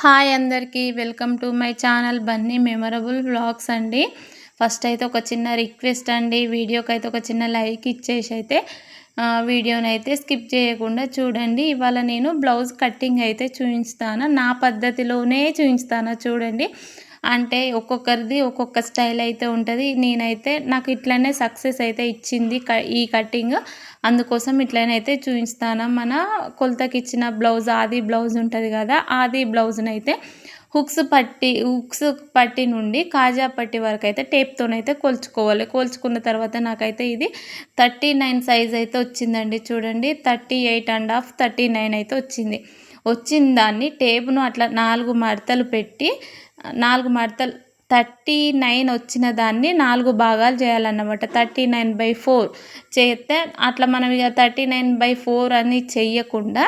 Hi అందరికీ welcome to my channel Bunny memorable vlogs అండి. First అయితే ఒక చిన్న రిక్వెస్ట్ అండి వీడియోకి అయితే ఒక చిన్న లైక్ ఇచ్చేసి అయితే వీడియోని అయితే స్కిప్ చేయకుండా చూడండి. ఇవాళ నేను బ్లౌజ్ కట్టింగ్ అయితే చూపిస్తాను నా పద్ధతిలోనే చూపిస్తాను చూడండి. అంటే ఒక్కొక్కరిది ఒక్కొక్క స్టైల్ అయితే ఉంటుంది. నేనైతే నాకు ఇట్లనే సక్సెస్ అయితే ఇచ్చింది ఈ కటింగ్. అందుకోసం ఇట్లనైతే చూపిస్తాను. మన కొలతకి ఇచ్చిన బ్లౌజ్ ఆది బ్లౌజ్ ఉంటుంది కదా ఆది బ్లౌజ్ని అయితే హుక్స్ పట్టి హుక్స్ పట్టి నుండి కాజా పట్టి వరకు అయితే టేప్తోనైతే కొలుచుకోవాలి. కొలుచుకున్న తర్వాత నాకైతే ఇది థర్టీ నైన్ సైజ్ అయితే వచ్చిందండి చూడండి. Thirty eight and half thirty nine అయితే వచ్చింది. వచ్చిన దాన్ని టేపును అట్లా నాలుగు మడతలు పెట్టి నాలుగు మడతలు థర్టీ నైన్ వచ్చిన దాన్ని నాలుగు భాగాలు చేయాలన్నమాట. థర్టీ నైన్ బై ఫోర్ చేస్తే అట్లా మనం ఇక థర్టీ నైన్ బై ఫోర్ అని చెయ్యకుండా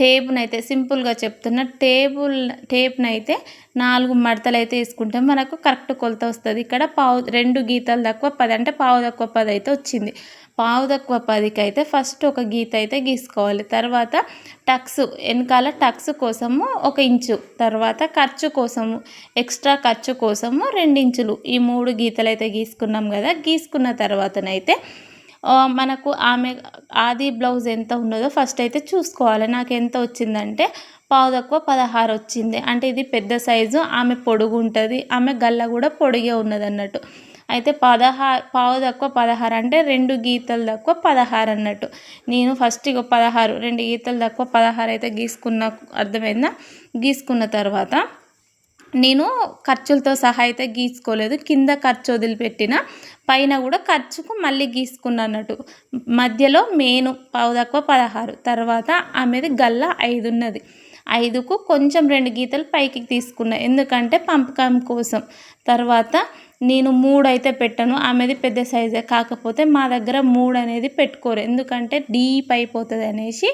టేపునైతే సింపుల్గా చెప్తున్నా టేబుల్ టేప్నైతే నాలుగు మడతలు అయితే వేసుకుంటే మనకు కరెక్ట్ కొలత వస్తుంది. ఇక్కడ పావు రెండు గీతలు తక్కువ పది అంటే పావు తక్కువ పది అయితే వచ్చింది. పావు తక్కువ పదికి అయితే ఫస్ట్ ఒక గీత అయితే గీసుకోవాలి. తర్వాత టక్స్ వెనకాల టక్స్ కోసము ఒక ఇంచు తర్వాత ఖర్చు కోసము ఎక్స్ట్రా ఖర్చు కోసము రెండించులు ఈ మూడు గీతలు అయితే గీసుకున్నాం కదా గీసుకున్న తర్వాతనైతే మనకు ఆమె ఆది బ్లౌజ్ ఎంత ఉన్నదో ఫస్ట్ అయితే చూసుకోవాలి. నాకు ఎంత వచ్చిందంటే పావు తక్కువ పదహారు వచ్చింది. అంటే ఇది పెద్ద సైజు ఆమె పొడుగు ఉంటుంది ఆమె గల్ల కూడా పొడిగే ఉన్నది అన్నట్టు అయితే పదహారు పావు తక్కువ పదహారు అంటే రెండు గీతలు తక్కువ పదహారు అన్నట్టు. నేను ఫస్ట్ ఇక పదహారు రెండు గీతలు తక్కువ పదహారు అయితే గీసుకున్న అర్థమైందా? గీసుకున్న తర్వాత నేను ఖర్చులతో సహా అయితే గీసుకోలేదు. కింద ఖర్చు వదిలిపెట్టిన పైన కూడా ఖర్చుకు మళ్ళీ గీసుకున్న అన్నట్టు. మధ్యలో మేను పావు తక్కువ పదహారు తర్వాత ఆమెది గల్ల ఐదు ఉన్నది ఐదుకు కొంచెం రెండు గీతలు పైకి తీసుకున్నా. ఎందుకంటే పంపకం కోసం. తర్వాత నేను మూడు అయితే పెట్టను. ఆమెది పెద్ద సైజే. కాకపోతే మా దగ్గర మూడు అనేది పెట్టుకోరు. ఎందుకంటే డీప్ అయిపోతుంది అనేసి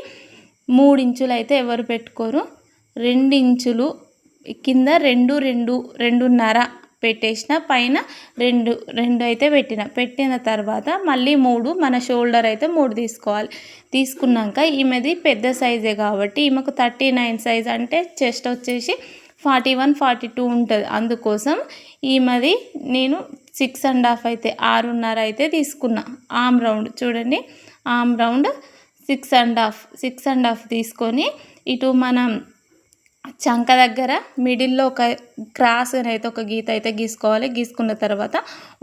మూడు ఇంచులు అయితే ఎవరు పెట్టుకోరు. రెండు ఇంచులు కింద రెండు రెండు రెండున్నర పెట్టేసిన పైన రెండు రెండు అయితే పెట్టిన. పెట్టిన తర్వాత మళ్ళీ మూడు మన షోల్డర్ అయితే మూడు తీసుకోవాలి. తీసుకున్నాక ఈమెది పెద్ద సైజే కాబట్టి ఈమెకు థర్టీ నైన్ సైజ్ అంటే చెస్ట్ వచ్చేసి ఫార్టీ వన్ ఫార్టీ టూ ఉంటుంది. అందుకోసం ఈమెది నేను సిక్స్ అండ్ హాఫ్ అయితే ఆరున్నర అయితే తీసుకున్నా. ఆమ్ రౌండ్ చూడండి. Arm round six and half six and half తీసుకొని ఇటు మనం చంక దగ్గర మిడిల్లో ఒక క్రాస్ అయితే ఒక గీత అయితే గీసుకోవాలి. గీసుకున్న తర్వాత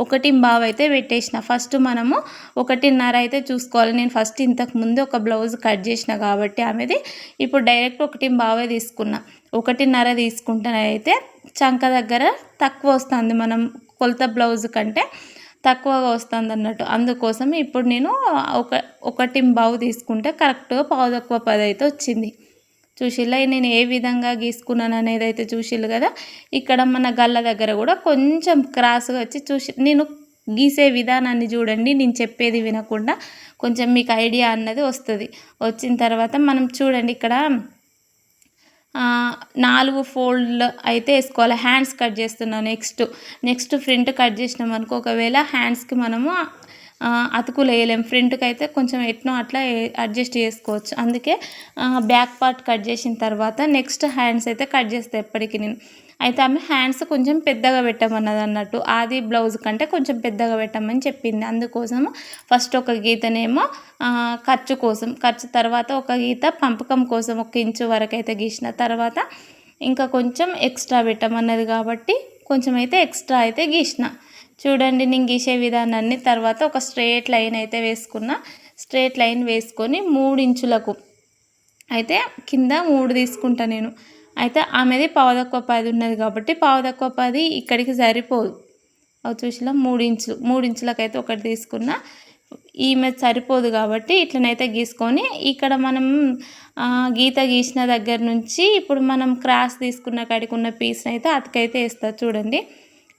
ఒకటి బావ్ అయితే పెట్టేసిన. ఫస్ట్ మనము ఒకటిన్నర అయితే చూసుకోవాలి. నేను ఫస్ట్ ఇంతకు ముందు ఒక బ్లౌజ్ కట్ చేసిన కాబట్టి ఆమెది ఇప్పుడు డైరెక్ట్ ఒకటి బావే తీసుకున్నా. ఒకటిన్నర తీసుకుంటేనైతే చంక దగ్గర తక్కువ వస్తుంది. మనం కొలత బ్లౌజ్ కంటే తక్కువగా వస్తుంది అన్నట్టు. అందుకోసం ఇప్పుడు నేను ఒక ఒకటి బావు తీసుకుంటే కరెక్ట్గా పావు తక్కువ పది అయితే వచ్చింది. చూసిల్లా? నేను ఏ విధంగా గీసుకున్నాను అనేది అయితే చూసిల్లు కదా? ఇక్కడ మన గల్ల దగ్గర కూడా కొంచెం క్రాస్గా వచ్చి చూసి నేను గీసే విధానాన్ని చూడండి నేను చెప్పేది వినకుండా కొంచెం మీకు ఐడియా అన్నది వస్తుంది. వచ్చిన తర్వాత మనం చూడండి ఇక్కడ నాలుగు ఫోల్డ్ అయితే వేసుకోవాలి. హ్యాండ్స్ కట్ చేస్తున్నాను నెక్స్ట్. నెక్స్ట్ ఫ్రంట్ కట్ చేసినాం అనుకో ఒకవేళ హ్యాండ్స్కి మనము అతుకులు వేయలేం. ఫ్రంట్కి అయితే కొంచెం ఎట్నో అట్లా అడ్జస్ట్ చేసుకోవచ్చు. అందుకే బ్యాక్ పార్ట్ కట్ చేసిన తర్వాత నెక్స్ట్ హ్యాండ్స్ అయితే కట్ చేస్తాయి ఎప్పటికీ నేను. అయితే ఆమె హ్యాండ్స్ కొంచెం పెద్దగా పెట్టమన్నది అన్నట్టు. అది బ్లౌజ్ కంటే కొంచెం పెద్దగా పెట్టమని చెప్పింది. అందుకోసం ఫస్ట్ ఒక గీతనేమో ఖర్చు కోసం ఖర్చు తర్వాత ఒక గీత పంపకం కోసం ఒక ఇంచు వరకు అయితే గీసిన తర్వాత ఇంకా కొంచెం ఎక్స్ట్రా పెట్టమన్నది కాబట్టి కొంచెం అయితే ఎక్స్ట్రా అయితే గీసిన. చూడండి నేను గీసే విధానాన్ని. తర్వాత ఒక స్ట్రేట్ లైన్ అయితే వేసుకున్న స్ట్రేట్ లైన్ వేసుకొని మూడు ఇంచులకు అయితే కింద మూడు తీసుకుంటా నేను. అయితే ఆమెది పావుదక్కువ పది ఉన్నది కాబట్టి పావుదక్కువ పది ఇక్కడికి సరిపోదు. అవి చూసినా మూడు ఇంచులు మూడు ఇంచులకైతే ఒకటి తీసుకున్న ఈమె సరిపోదు కాబట్టి ఇట్లనైతే గీసుకొని ఇక్కడ మనం గీత గీసిన దగ్గర నుంచి ఇప్పుడు మనం క్రాస్ తీసుకున్న కాడికి ఉన్న పీస్ని అయితే అతికైతే వేస్తా చూడండి.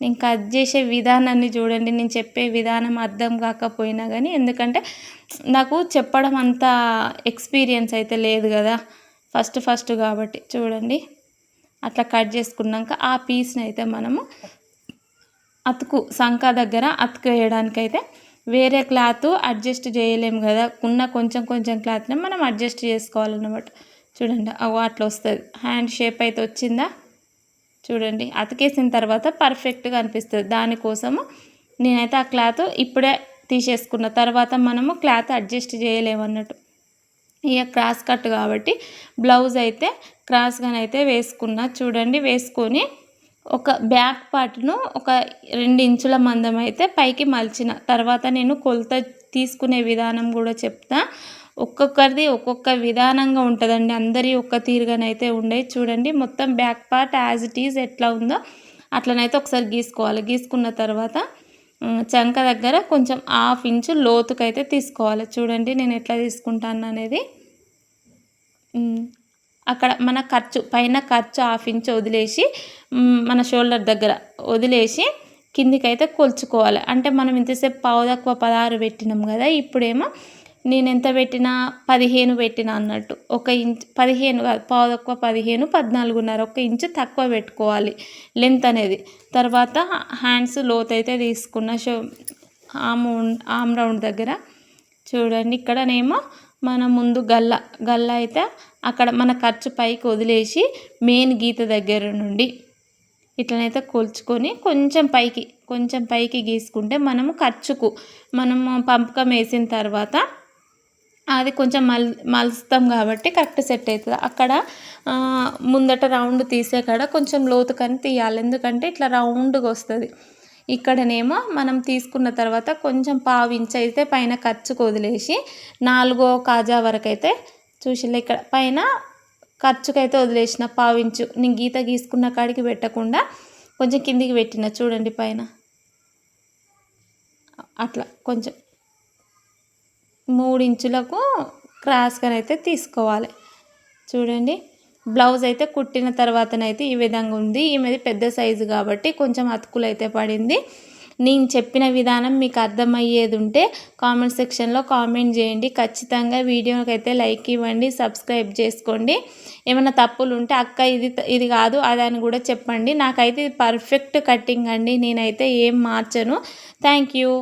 నేను కట్ చేసే విధానాన్ని చూడండి నేను చెప్పే విధానం అర్థం కాకపోయినా కానీ ఎందుకంటే నాకు చెప్పడం అంత ఎక్స్పీరియన్స్ అయితే లేదు కదా. ఫస్ట్ ఫస్ట్ కాబట్టి చూడండి. అట్లా కట్ చేసుకున్నాక ఆ పీస్ని అయితే మనము అతుకు సంఖ దగ్గర అతుకు అయితే వేరే క్లాత్ అడ్జస్ట్ చేయలేము కదా. ఉన్న కొంచెం కొంచెం క్లాత్ని మనం అడ్జస్ట్ చేసుకోవాలన్నమాట. చూడండి అట్లా వస్తుంది. హ్యాండ్ షేప్ అయితే వచ్చిందా? చూడండి అతికేసిన తర్వాత పర్ఫెక్ట్గా అనిపిస్తుంది. దానికోసము నేనైతే ఆ క్లాత్ ఇప్పుడే తీసేసుకున్న తర్వాత మనము క్లాత్ అడ్జస్ట్ చేయలేమన్నట్టు. ఇక క్రాస్ కట్ కాబట్టి బ్లౌజ్ అయితే క్రాస్గానైతే వేసుకున్నా. చూడండి వేసుకొని ఒక బ్యాక్ పార్ట్ను ఒక రెండు ఇంచుల మందం అయితే పైకి మలిచిన తర్వాత నేను కొలత తీసుకునే విధానం కూడా చెప్తా. ఒక్కొక్కరిది ఒక్కొక్క విధానంగా ఉంటుందండి. అందరి ఒక్క తీరుగానైతే ఉండే. చూడండి మొత్తం back part as it is ఎట్లా ఉందో అట్లనైతే ఒకసారి గీసుకోవాలి. గీసుకున్న తర్వాత చంక దగ్గర కొంచెం హాఫ్ ఇంచు లోతుకైతే తీసుకోవాలి. చూడండి నేను ఎట్లా తీసుకుంటాను అనేది. అక్కడ మన ఖర్చు పైన ఖర్చు హాఫ్ ఇంచ్ వదిలేసి మన షోల్డర్ దగ్గర వదిలేసి కిందికైతే కొలుచుకోవాలి. అంటే మనం ఇంతసేపు పావు తక్కువ పదహారు పెట్టినాం కదా ఇప్పుడేమో నేను ఎంత పెట్టినా? పదిహేను పెట్టిన అన్నట్టు. ఒక ఇంచ్ పదిహేను పావు తక్కువ పదిహేను పద్నాలుగున్నర ఒక ఇంచు తక్కువ పెట్టుకోవాలి. లెంత్ అనేది. తర్వాత హ్యాండ్స్ లోత్ అయితే తీసుకున్న షో ఆమ్ ఆమ్ రౌండ్ దగ్గర చూడండి. ఇక్కడనేమో మన ముందు గల్ల గల్ల అయితే అక్కడ మన ఖర్చు పైకి వదిలేసి మెయిన్ గీత దగ్గర నుండి ఇట్లనైతే కొలుచుకొని కొంచెం పైకి కొంచెం పైకి గీసుకుంటే మనము ఖర్చుకు మనము పంపకం వేసిన తర్వాత అది కొంచెం మల్ మలుస్తాం కాబట్టి కరెక్ట్ సెట్ అవుతుంది. అక్కడ ముందట రౌండ్ తీసే కాడ కొంచెం లోతు కానీ తీయాలి. ఎందుకంటే ఇట్లా రౌండ్గా వస్తుంది. ఇక్కడనేమో మనం తీసుకున్న తర్వాత కొంచెం పావించి అయితే పైన ఖర్చుకు వదిలేసి నాలుగో కాజా వరకు అయితే చూసిలే ఇక్కడ. పైన ఖర్చుకైతే వదిలేసిన పావించు నేను గీత గీసుకున్న కాడికి పెట్టకుండా కొంచెం కిందికి పెట్టిన చూడండి పైన. అట్లా కొంచెం మూడు ఇంచులకు క్రాస్గా అయితే తీసుకోవాలి. చూడండి. బ్లౌజ్ అయితే కుట్టిన తర్వాతనైతే ఈ విధంగా ఉంది. ఈమెది పెద్ద సైజు కాబట్టి కొంచెం అతుకులు అయితే పడింది. నేను చెప్పిన విధానం మీకు అర్థమయ్యేది ఉంటే కామెంట్ సెక్షన్లో కామెంట్ చేయండి. ఖచ్చితంగా వీడియోకి అయితే లైక్ ఇవ్వండి సబ్స్క్రైబ్ చేసుకోండి. ఏమైనా తప్పులు ఉంటే అక్క ఇది ఇది కాదు అదని కూడా చెప్పండి. నాకైతే ఇది పర్ఫెక్ట్ కటింగ్ అండి. నేనైతే ఏం మార్చను. Thank you.